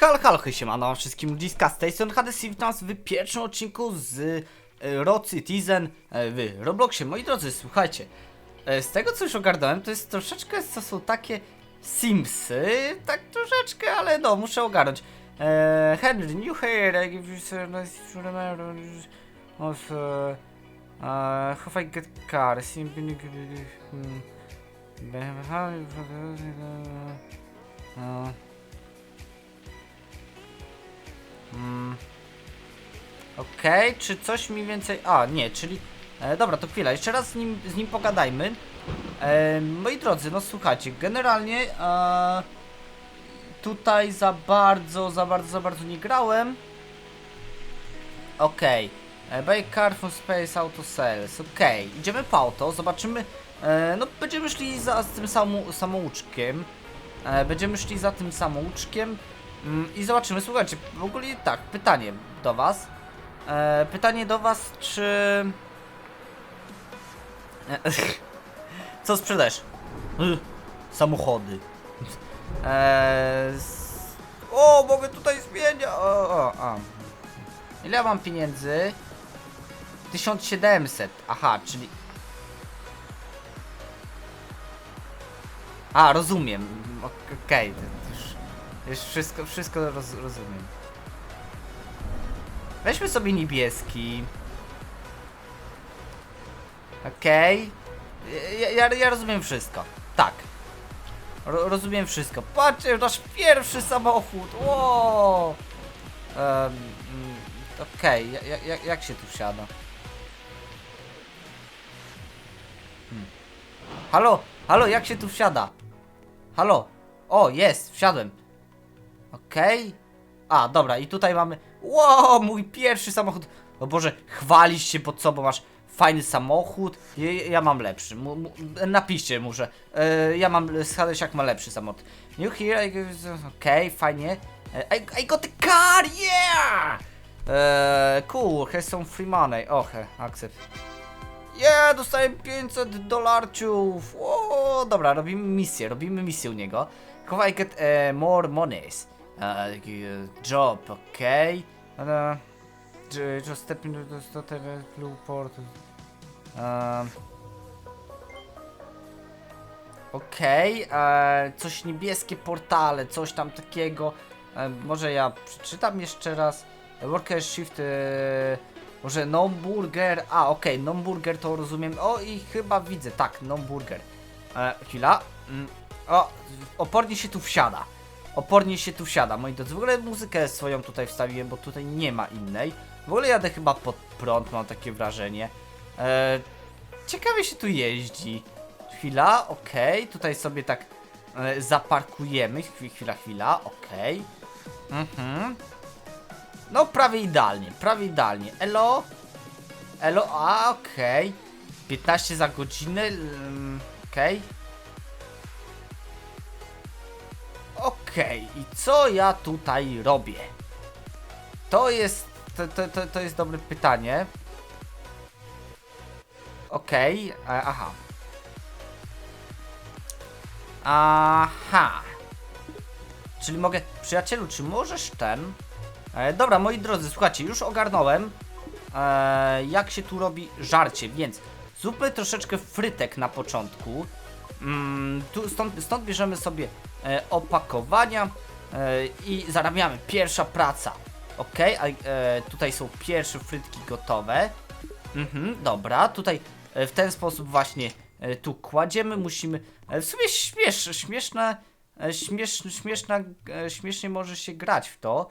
Hal, hal, hej, siemano wszystkim ludziska, z tej strony i witam w pierwszym odcinku z e, Road Citizen e, w Robloxie. Moi drodzy, słuchajcie, e, z tego co już ogarnąłem, to jest troszeczkę, to są takie Simsy, tak troszeczkę, ale no, muszę ogarnąć. E, Henry, new hair, I give you nice remember of, e, how I get car, simply, hmm, Mm. Okej, czy coś mi więcej... A, nie, czyli... E, dobra, to chwila, jeszcze raz z nim, z nim pogadajmy. E, moi drodzy, no słuchajcie, generalnie e, tutaj za bardzo, za bardzo, za bardzo nie grałem. Okej. Okay. Buy car from Space Auto Sales. Okej, idziemy po auto, zobaczymy. E, no, będziemy szli za z tym samouczkiem. E, będziemy szli za tym samouczkiem. Mm, I zobaczymy, słuchajcie, w ogóle tak, pytanie do was. E, pytanie do was, czy... Co sprzedajesz? Samochody. E, s- o, mogę tutaj zmieniać. O, o. Ile mam pieniędzy? 1700. Aha, czyli... A, rozumiem. Ok- Okej, to już, wszystko, wszystko roz, rozumiem. Weźmy sobie niebieski. Okej. Ja, ja, ja rozumiem wszystko. Tak. Ro, rozumiem wszystko. Patrzcie, nasz pierwszy samochód. Wow. Um, mm, Okej, ja, jak- jak się tu wsiada? Hmm. Halo, halo, jak się tu wsiada? Halo. O, jest, wsiadłem. Okej. A, dobra, i tutaj mamy... Wow, mój pierwszy samochód. O Boże, chwalisz się pod sobą, masz fajny samochód. Ja, ja mam lepszy. Napiszcie mu, że e, ja mam... Hadesiak ma lepszy samochód. New here, okej, fajnie. E, I, I got the car, yeah! E, cool, has some free money. Och, accept. Yeah, dostaję 500 dolarciów. O, dobra, robimy misję, robimy misję u niego. How I get uh, more monies? Uh, uh, job, okay. Uh, ju- just step into the step blue port. Um, Okej, e, coś niebieskie portale, coś tam takiego. E, może ja przeczytam jeszcze raz. Worker shift. E, może non-burger. A, okej, non-burger to rozumiem. O, i chyba widzę, tak, non-burger. E, chwila. Mm, o, opornie się tu wsiada. Opornie się tu wsiada, moi drodzy. W ogóle muzykę swoją tutaj wstawiłem, bo tutaj nie ma innej. W ogóle jadę chyba pod prąd, mam takie wrażenie. E, ciekawie się tu jeździ. Chwila, okej, tutaj sobie tak e, zaparkujemy. Chwi- Chwila, chwila, okej. Mhm. No, prawie idealnie, prawie idealnie. Elo? Elo, a, okej. 15 za godzinę, mm, okej. Okej, i co ja tutaj robię? To jest, to, to, to, jest dobre pytanie. Okej, e, aha. Aha. Czyli mogę, przyjacielu, czy możesz ten... E, dobra, moi drodzy, słuchajcie, już ogarnąłem, e, jak się tu robi żarcie, więc zróbmy troszeczkę frytek na początku. Mm, tu, stąd, stąd bierzemy sobie opakowania e, i zarabiamy. Pierwsza praca. Ok, a e, tutaj są pierwsze frytki gotowe. Mhm, dobra, tutaj e, w ten sposób właśnie e, tu kładziemy, musimy, e, w sumie śmiesz, śmieszne, e, śmiesz, śmieszna, e, śmiesznie może się grać w to.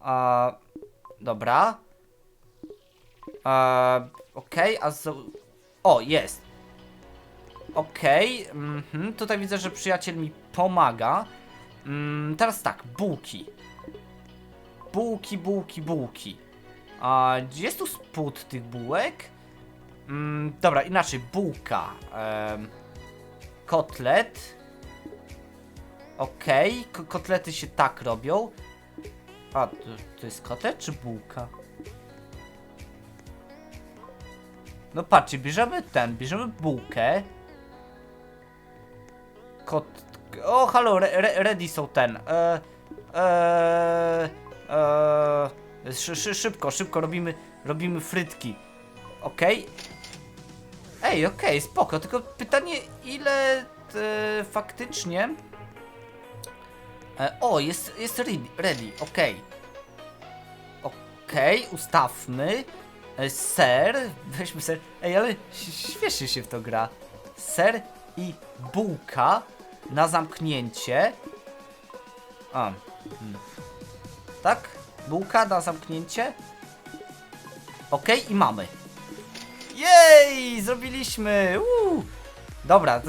A, dobra. A, Okej, a z... O, jest. Okej, mhm, tutaj widzę, że przyjaciel mi pomaga. Mm, teraz tak, bułki. Bułki, bułki, bułki. A gdzie jest tu spód tych bułek? Mm, dobra, inaczej, bułka. Em, kotlet. Okej, ko- kotlety się tak robią. A, to, to jest kotlet czy bułka? No patrzcie, bierzemy ten, bierzemy bułkę. Kot... O, halo, re, re, ready są ten. E, Eee, eee, szy, szy, szybko, szybko robimy, robimy frytki. Okej. Ej, okej, spoko, tylko pytanie, ile e, faktycznie... E, o, jest, jest ready, okej. Okej, ustawmy. E, ser, weźmy ser. Ej, ale śmiesznie się w to gra. Ser i bułka na zamknięcie. A. Hmm. Tak? Bułka na zamknięcie. Okej, i mamy. Jej! Zrobiliśmy! Uuu. Dobra,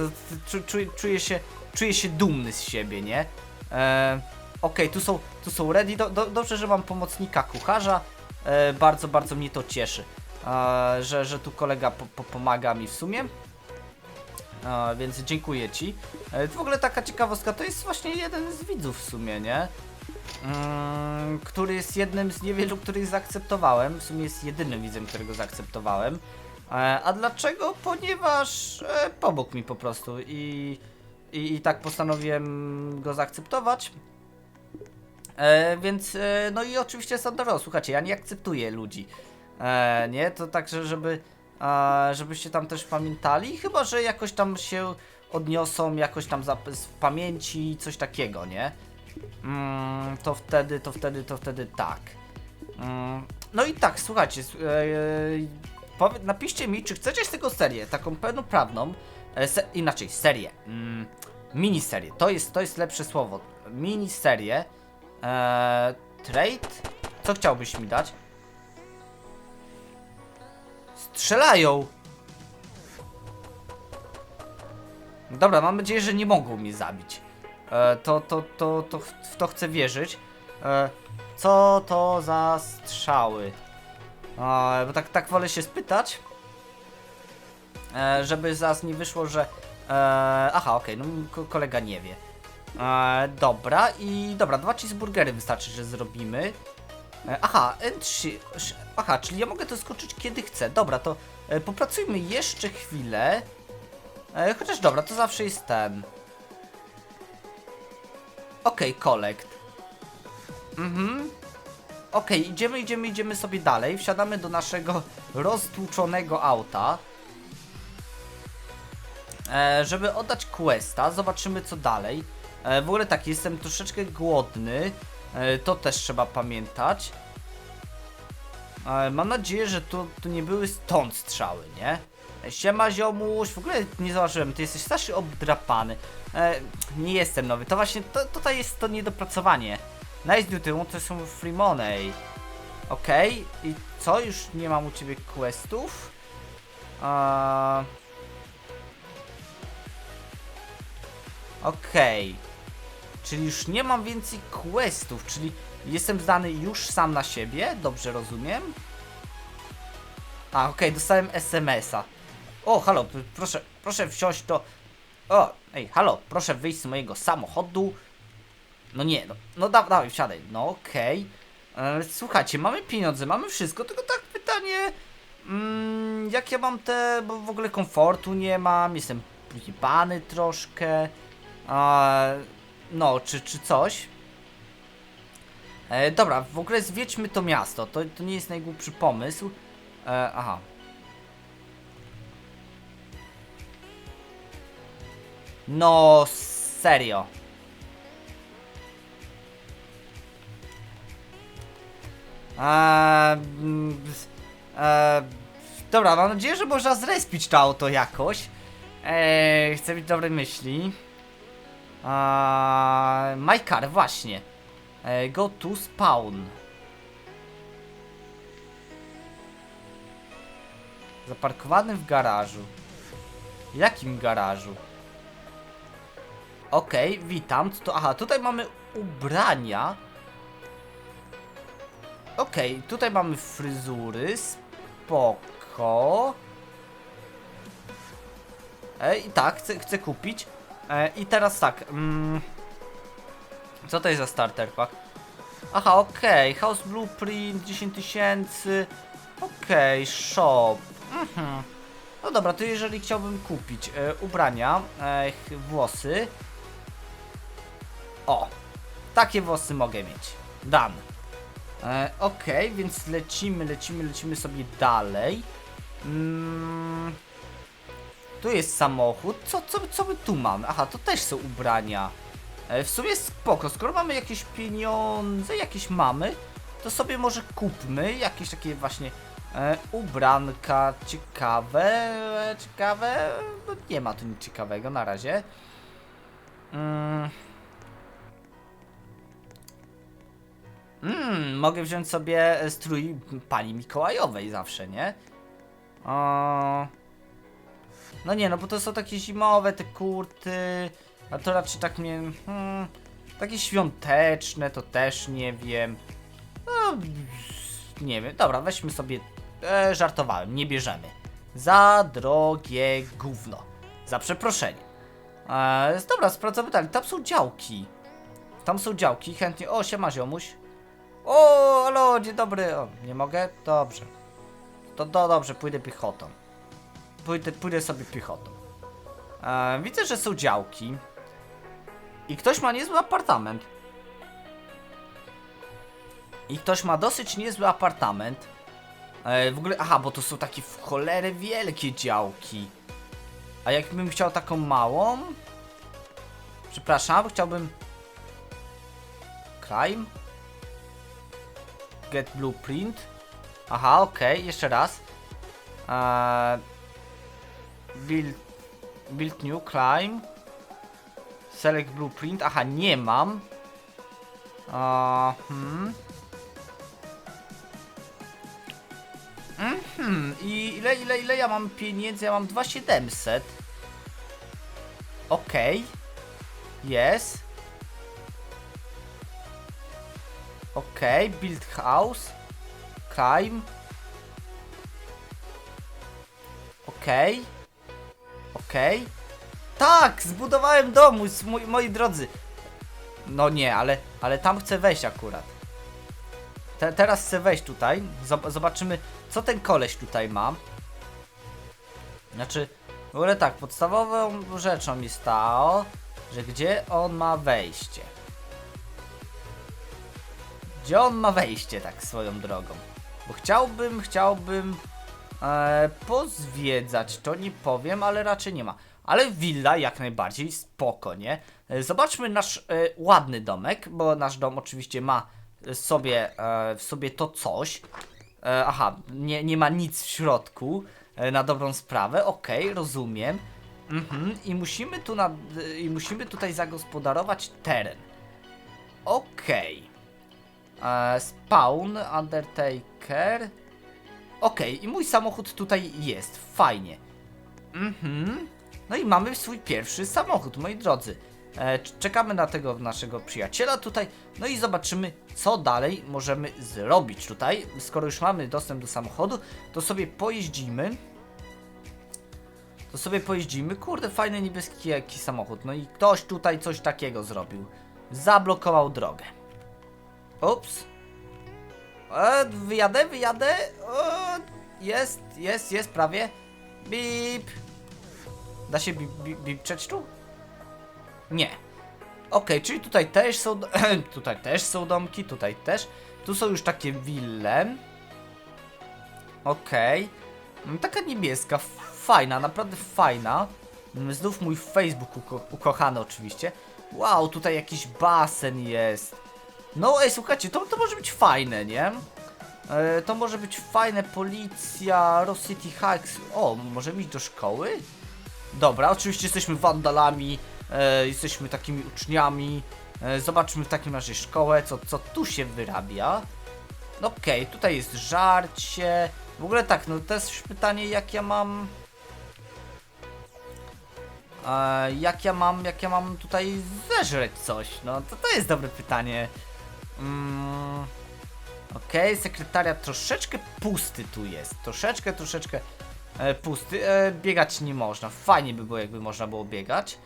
czuję, się, czuję się dumny z siebie, nie? E, Okej, tu są, tu są ready. Do, do, dobrze, że mam pomocnika kucharza. E, bardzo, bardzo mnie to cieszy, e, że, że tu kolega po, po, pomaga mi w sumie. E, więc dziękuję ci. E, w ogóle taka ciekawostka, to jest właśnie jeden z widzów w sumie, nie? Mm, który jest jednym z niewielu, których zaakceptowałem. W sumie jest jedynym widzem, którego zaakceptowałem. E, a dlaczego? Ponieważ e, mi po prostu i, i, i tak postanowiłem go zaakceptować. E, więc, e, no i oczywiście Sandro, słuchajcie, ja nie akceptuję ludzi. E, nie, to tak, że żeby, żebyście tam też pamiętali, chyba, że jakoś tam się odniosą, jakoś tam z pamięci, coś takiego, nie? Mm, to wtedy, to wtedy, to wtedy tak. Mm, no i tak, słuchajcie, e, e, napiszcie mi, czy chcecie z tego serię, taką pełnoprawną, e, se, inaczej, serię, mm, miniserię, to jest, to jest lepsze słowo, miniserię, e, trade, co chciałbyś mi dać? Strzelają! Dobra, mam nadzieję, że nie mogą mnie zabić. E, to, to, to, to, w to chcę wierzyć. E, co to za strzały? E, bo tak, tak wolę się spytać. E, żeby zaraz nie wyszło, że... E, aha, okej, no ko kolega nie wie. E, dobra, i dobra, dwa cheeseburgery wystarczy, że zrobimy. E, aha, N3. sz- Aha, czyli ja mogę to skoczyć kiedy chcę. Dobra, to e, popracujmy jeszcze chwilę. E, chociaż dobra, to zawsze jest ten. Okej, collect. Mhm. Okej, idziemy, idziemy, idziemy sobie dalej. Wsiadamy do naszego roztłuczonego auta. E, żeby oddać questa, zobaczymy co dalej. E, w ogóle tak, jestem troszeczkę głodny. E, to też trzeba pamiętać. E, mam nadzieję, że to, to nie były stąd strzały, nie? E, Siema ziomuś, w ogóle nie zauważyłem, ty jesteś strasznie obdrapany. E, nie jestem nowy, to właśnie, to, tutaj jest to niedopracowanie. Nice duty, to są free money. Okej, i co? Już nie mam u ciebie questów? Eee... Okej. Czyli już nie mam więcej questów, czyli jestem zdany już sam na siebie, dobrze rozumiem? A, okej, dostałem SMS-a. O, halo, proszę, proszę wsiąść do... O, ej, halo, proszę wyjść z mojego samochodu. No nie, no, no da, dawaj, wsiadaj. No okej. E, Słuchajcie, mamy pieniądze, mamy wszystko, tylko tak pytanie... Mm, jak ja mam te... bo w ogóle komfortu nie mam, jestem jebany troszkę. A, no, czy, czy coś? E, dobra, w ogóle zwiedźmy to miasto, to, to nie jest najgłupszy pomysł. E, aha. No, serio. Eee, eee, dobra, mam nadzieję, że można zrespić to auto jakoś. Eee, chcę mieć dobre myśli. Eee, my car, właśnie. Eee, go to spawn. Zaparkowany w garażu. Jakim garażu? Okej, witam. Co to? Aha, tutaj mamy ubrania. Okej, tutaj mamy fryzury. Spoko. E, I tak, chcę, chcę kupić. E, I teraz tak. Mm, co to jest za starter pack? Aha, okej. House Blueprint 10 tysięcy. Okej, shop. Mhm. No dobra, to jeżeli chciałbym kupić e, ubrania, e, włosy. O, Takie włosy mogę mieć. Dan. E, Okej, więc lecimy, lecimy, lecimy sobie dalej. Mm, tu jest samochód. Co, co, co my tu mamy? Aha, to też są ubrania. E, w sumie spoko, skoro mamy jakieś pieniądze, jakieś mamy, to sobie może kupmy jakieś takie właśnie e, ubranka ciekawe, e, ciekawe, no nie ma tu nic ciekawego na razie. Mm. Mm, mogę wziąć sobie strój pani Mikołajowej zawsze, nie? O... No nie, no bo to są takie zimowe te kurty, a to raczej tak mnie... Hmm, takie świąteczne to też nie wiem. No, nie wiem, dobra, weźmy sobie... E, żartowałem, nie bierzemy. Za drogie gówno. Za przeproszenie. E, dobra, sprawdzamy dalej. Tam są działki. Tam są działki, chętnie... O, siema ziomuś. O, halo, dzień dobry. O, nie mogę? Dobrze. To do, dobrze, pójdę piechotą. Pójdę, pójdę sobie piechotą. E, widzę, że są działki. I ktoś ma niezły apartament. I ktoś ma dosyć niezły apartament. E, w ogóle, aha, bo to są takie w cholerę wielkie działki. A jakbym chciał taką małą? Przepraszam, chciałbym... Crime? Get blueprint. Aha, okej, jeszcze raz. Eee, build, build new climb. Select blueprint. Aha, nie mam. Eee, hmm. Mhm. I ile, ile, ile ja mam pieniędzy? Ja mam 2700. Okej. Jest. Okej, build house. Climb. Okej. Okej. Tak, zbudowałem dom, mój, moi drodzy. No nie, ale, ale tam chcę wejść akurat. Te, teraz chcę wejść tutaj. Zob- zobaczymy, co ten koleś tutaj ma. Znaczy, w ogóle tak, podstawową rzeczą jest to, że gdzie on ma wejście. Gdzie on ma wejście, tak swoją drogą? Bo chciałbym, chciałbym e, pozwiedzać, to nie powiem, ale raczej nie ma. Ale willa jak najbardziej spoko, nie? E, Zobaczmy nasz e, ładny domek, bo nasz dom oczywiście ma sobie, e, w sobie to coś. E, aha, nie, nie ma nic w środku, e, na dobrą sprawę, okej, rozumiem. Mhm, i musimy tu nad, i musimy tutaj zagospodarować teren. Okej. E, spawn, Undertaker. Okej, i mój samochód tutaj jest. Fajnie. Mhm. No i mamy swój pierwszy samochód, moi drodzy. E, czekamy na tego naszego przyjaciela tutaj. No i zobaczymy, co dalej możemy zrobić tutaj. Skoro już mamy dostęp do samochodu, to sobie pojeździmy. To sobie pojeździmy. Kurde, fajny niebieski jaki samochód. No i ktoś tutaj coś takiego zrobił. Zablokował drogę. Ups. E, wyjadę, wyjadę. O, jest, jest, jest, prawie. Bip. Da się bip, bip, tu? Nie. Okej, czyli tutaj też są. tutaj też są domki, tutaj też. Tu są już takie wille. Okej. Mm, Taka niebieska, fajna, naprawdę fajna. Mm, Znów mój Facebook uko ukochany oczywiście. Wow, tutaj jakiś basen jest. No ej, słuchajcie, to, to może być fajne, nie? E, to może być fajne, policja, Ross City Hacks. O, możemy iść do szkoły? Dobra, oczywiście jesteśmy wandalami, e, jesteśmy takimi uczniami. E, zobaczmy w takim razie szkołę, co, co tu się wyrabia. Okej, tutaj jest żarcie. W ogóle tak, no to jest pytanie, jak ja mam... E, jak ja mam, jak ja mam tutaj zeżreć coś? No to to jest dobre pytanie. Mm, Okej, sekretariat troszeczkę pusty tu jest. Troszeczkę, troszeczkę e, pusty. E, biegać nie można. Fajnie by było, jakby można było biegać.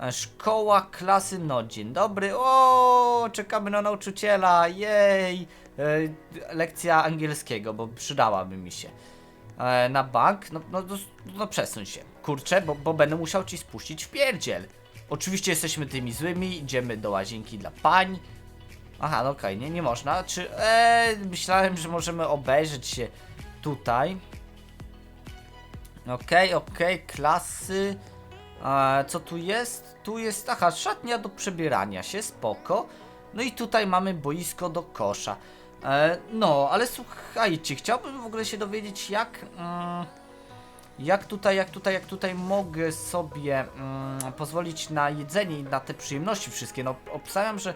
E, szkoła klasy, no dzień dobry. O, czekamy na nauczyciela. Jej. E, lekcja angielskiego, bo przydałaby mi się. E, na bank? No, no, no, no przesuń się. Kurczę, bo, bo będę musiał ci spuścić w pierdziel. Oczywiście jesteśmy tymi złymi, idziemy do łazienki dla pań. Aha, no okej, nie, nie można. Czy. E, myślałem, że możemy obejrzeć się tutaj. Okej, okej, klasy. E, co tu jest? Tu jest. Aha, szatnia do przebierania się, spoko. No i tutaj mamy boisko do kosza. E, no, ale słuchajcie, chciałbym w ogóle się dowiedzieć, jak. Mm, jak tutaj, jak tutaj, jak tutaj mogę sobie mm, pozwolić na jedzenie i na te przyjemności wszystkie. No, obstawiam, że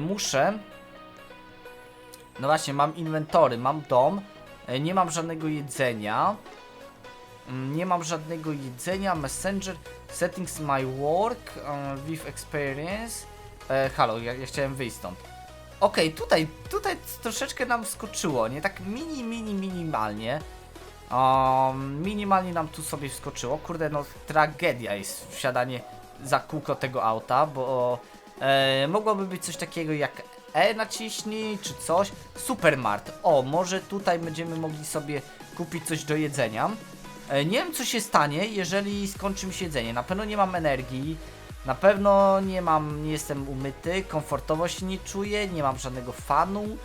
muszę. No właśnie, mam inwentory, mam dom, e, nie mam żadnego jedzenia. Mm, Nie mam żadnego jedzenia, messenger, settings my work, um, with experience. E, halo, ja, ja chciałem wyjść stąd. Okej, tutaj, tutaj troszeczkę nam wskoczyło, nie? Tak mini, mini, minimalnie. Um, minimalnie nam tu sobie wskoczyło. Kurde, no tragedia jest wsiadanie za kółko tego auta, bo e, mogłoby być coś takiego jak E naciśnij, czy coś. Supermart. O, może tutaj będziemy mogli sobie kupić coś do jedzenia. E, nie wiem, co się stanie, jeżeli skończy mi się jedzenie. Na pewno nie mam energii. Na pewno nie mam, nie jestem umyty, komfortowo się nie czuję, nie mam żadnego fanu.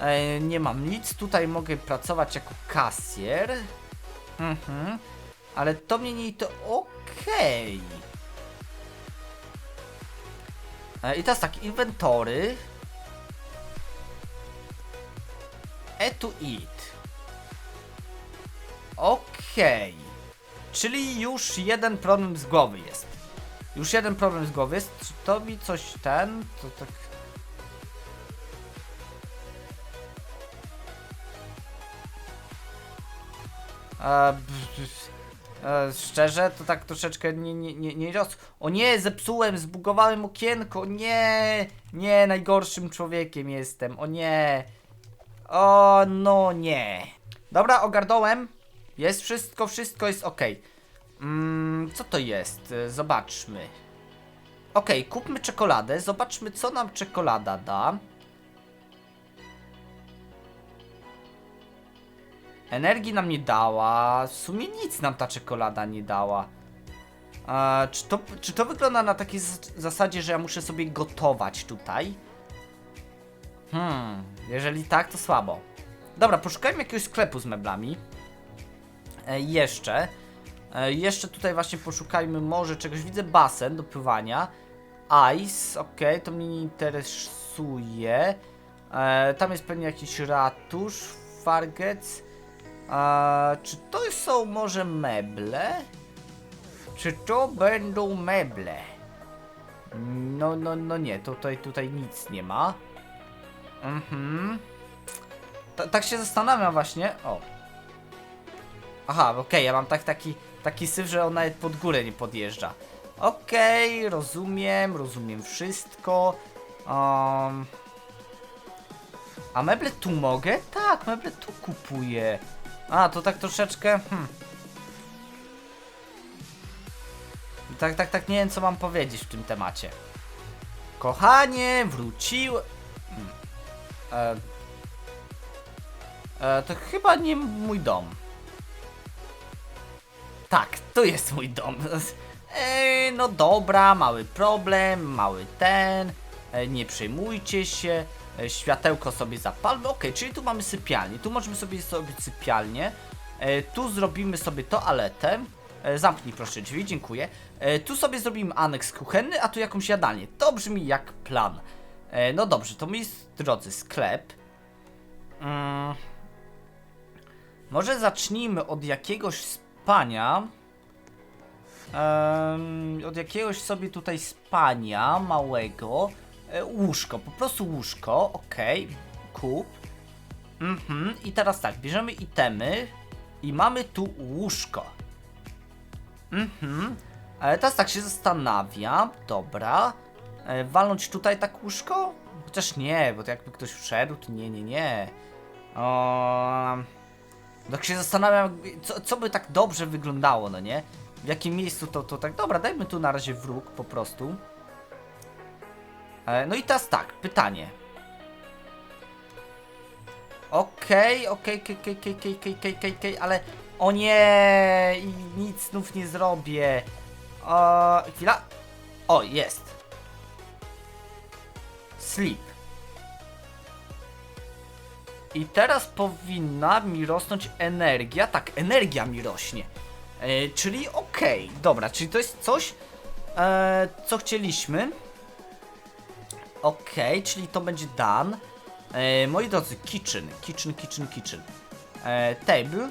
E, nie mam nic, tutaj mogę pracować jako kasjer. Mhm. Ale to mnie nie to okej. E, I teraz tak, inwentory. E to eat. Okej. Czyli już jeden problem z głowy jest. Już jeden problem z głowy jest. Czy to mi coś ten? To tak. E, b- e, szczerze, to tak troszeczkę nie, nie, nie, nie roz... O nie, zepsułem, zbugowałem okienko, nie, nie, najgorszym człowiekiem jestem, o nie. O, no nie. Dobra, ogarnąłem. Jest wszystko, wszystko jest ok. Mm, co to jest? E, Zobaczmy. Okej, kupmy czekoladę, zobaczmy co nam czekolada da. Energii nam nie dała, w sumie nic nam ta czekolada nie dała. Czy, to, czy to wygląda na takiej zas- zasadzie, że ja muszę sobie gotować tutaj? Hmm, jeżeli tak, to słabo. Dobra, poszukajmy jakiegoś sklepu z meblami. E, jeszcze. E, jeszcze tutaj właśnie poszukajmy może czegoś. Widzę basen do pływania. Ice, ok, to mnie nie interesuje. E, tam jest pewnie jakiś ratusz, fargec. E, czy to są może meble? Czy to będą meble? No, no, no nie, tutaj, tutaj nic nie ma. Mhm. Ta- tak się zastanawiam właśnie. O. Aha, okej, ja mam tak, taki, taki syf, że on nawet pod górę nie podjeżdża. Okej, rozumiem, rozumiem wszystko. Um, a meble tu mogę? Tak, meble tu kupuję. A, to tak troszeczkę. Hmm. Tak, tak, tak, nie wiem co mam powiedzieć w tym temacie. Kochanie, wróciłem. Hmm. E, e, to chyba nie mój dom. Tak, to jest mój dom. Ej, no dobra, mały problem, mały ten. E, nie przejmujcie się. E, światełko sobie zapalmy. Ok, czyli tu mamy sypialnię. Tu możemy sobie zrobić sypialnię. E, tu zrobimy sobie toaletę. E, zamknij proszę drzwi, dziękuję. Tu sobie zrobimy aneks kuchenny, a tu jakąś jadalnię. To brzmi jak plan. No dobrze, to moi drodzy, sklep. Mm. Może zacznijmy od jakiegoś spania. Em, od jakiegoś sobie tutaj spania małego. E, łóżko, po prostu łóżko, okej. Kup. Mhm, i teraz tak, bierzemy itemy i mamy tu łóżko. Mhm. E, teraz tak się zastanawiam, dobra. E, walnąć tutaj tak łóżko? Chociaż nie, bo to jakby ktoś wszedł, to nie, nie, nie. O, tak się zastanawiam, co, co by tak dobrze wyglądało, no nie? W jakim miejscu to, to tak. Dobra, dajmy tu na razie wróg po prostu. E, no i teraz tak, pytanie. Okej, okej, okej, okej, okej, okej, okej, okej, ale o nie, nic znów nie zrobię. O, chwila. O, jest. Sleep. I teraz powinna mi rosnąć energia. Tak, energia mi rośnie. E, czyli okej, dobra, czyli to jest coś, e, co chcieliśmy. Okej, czyli to będzie done. E, moi drodzy, kitchen, kitchen, kitchen, kitchen. E, table,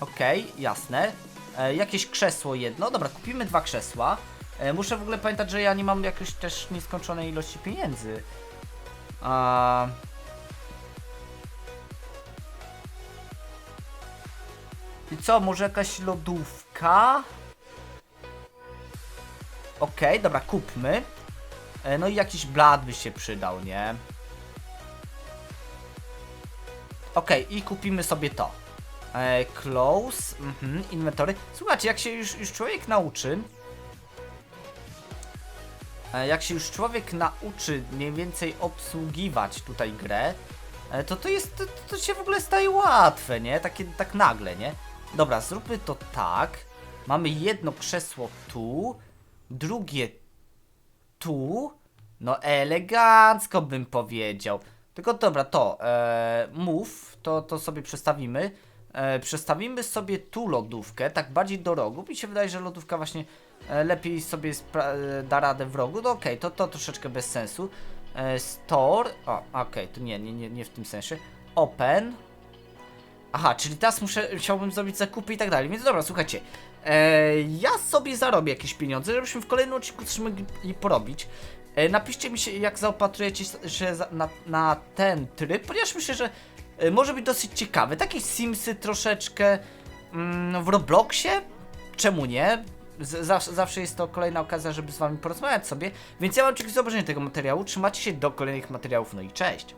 okej, jasne. E, jakieś krzesło jedno, dobra, kupimy dwa krzesła. E, muszę w ogóle pamiętać, że ja nie mam jakiejś też nieskończonej ilości pieniędzy. A... I co, może jakaś lodówka? Okej, dobra, kupmy. E, No i jakiś blad by się przydał, nie? Okej, i kupimy sobie to. E, close, mhm, inwentory. Słuchajcie, jak się już, już człowiek nauczy, e, jak się już człowiek nauczy mniej więcej obsługiwać tutaj grę, e, to to jest, to, to się w ogóle staje łatwe, nie? Takie, tak nagle, nie? Dobra, zróbmy to tak. Mamy jedno krzesło tu, drugie tu. No elegancko bym powiedział. Tylko dobra, to e, move, to, to sobie przestawimy. E, przestawimy sobie tu lodówkę, tak bardziej do rogu. Mi się wydaje, że lodówka właśnie e, lepiej sobie e, da radę w rogu. No okej, to, to troszeczkę bez sensu. E, store, o, okej, to nie, nie, nie, nie w tym sensie. Open. Aha, czyli teraz muszę, chciałbym zrobić zakupy i tak dalej. Więc dobra, słuchajcie. E, ja sobie zarobię jakieś pieniądze, żebyśmy w kolejnym odcinku coś mogli porobić. E, napiszcie mi się, jak zaopatrujecie się na, na ten tryb, ponieważ myślę, że e, może być dosyć ciekawy. Takie Simsy troszeczkę mm, w Robloxie. Czemu nie? Z, zawsze, jest to kolejna okazja, żeby z wami porozmawiać sobie. Więc ja mam za zobaczenie tego materiału. Trzymacie się do kolejnych materiałów. No i cześć!